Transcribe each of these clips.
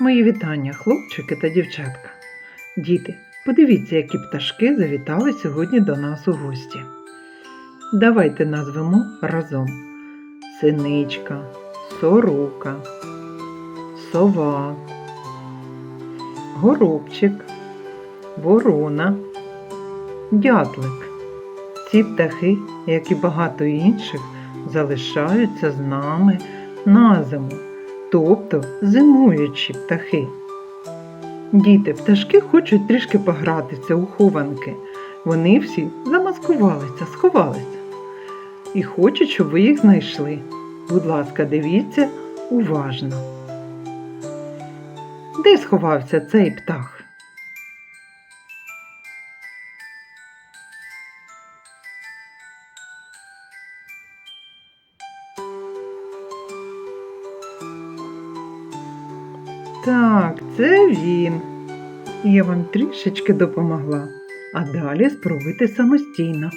Мої вітання, хлопчики та дівчатка. Діти, подивіться, які пташки завітали сьогодні до нас у гості. Давайте назвемо разом синичка, сорока, сова, горобчик, ворона, дятлик. Ці птахи, як і багато інших, залишаються з нами на зиму тобто зимуючі птахи. Діти, пташки хочуть трішки погратися у хованки. Вони всі замаскувалися, сховалися. І хочуть, щоб ви їх знайшли. Будь ласка, дивіться уважно. Де сховався цей птах? Так, це він. Я вам трішечки допомогла, а далі спробуйте самостійно.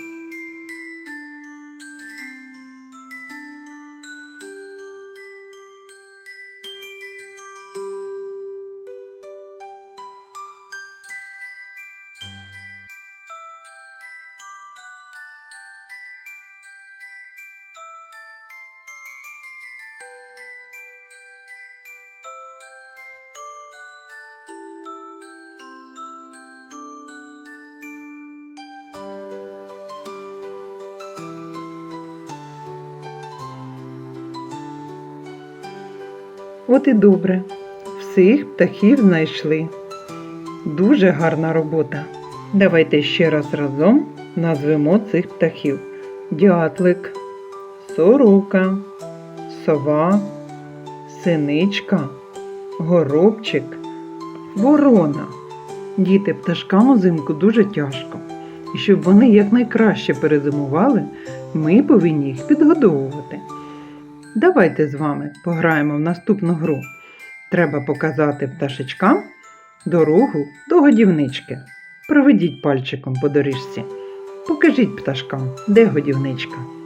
От і добре. Всіх птахів знайшли. Дуже гарна робота. Давайте ще раз разом назвемо цих птахів: дятлик, сорока, сова, синичка, горобчик, ворона. Діти пташкам узимку дуже тяжко. І щоб вони якнайкраще перезимували, ми повинні їх підгодовувати. Давайте з вами пограємо в наступну гру. Треба показати пташечкам дорогу до годівнички. Проведіть пальчиком по доріжці. Покажіть пташкам, де годівничка.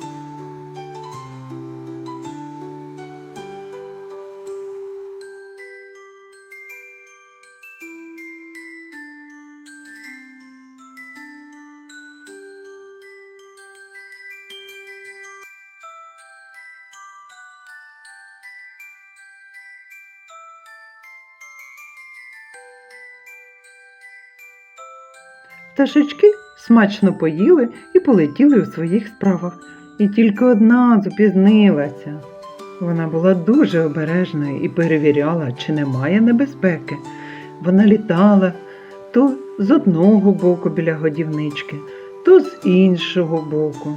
Пташечки смачно поїли і полетіли у своїх справах. І тільки одна запізнилася. Вона була дуже обережною і перевіряла, чи немає небезпеки. Вона літала то з одного боку біля годівнички, то з іншого боку,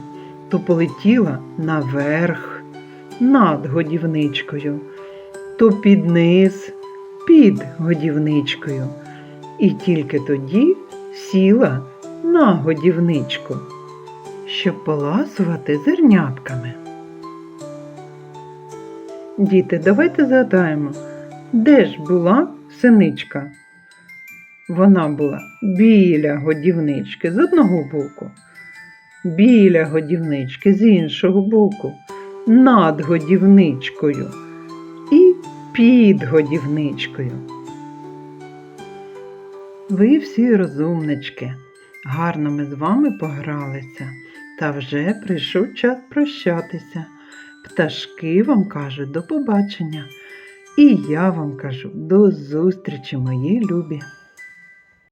то полетіла наверх над годівничкою, то під низ під годівничкою. І тільки тоді сіла на годівничку, щоб поласувати зернятками. Діти, давайте згадаємо, де ж була синичка? Вона була біля годівнички з одного боку, біля годівнички з іншого боку, над годівничкою і під годівничкою. Ви всі розумнички, гарно ми з вами погралися, та вже прийшов час прощатися. Пташки вам кажуть до побачення, і я вам кажу до зустрічі, мої любі.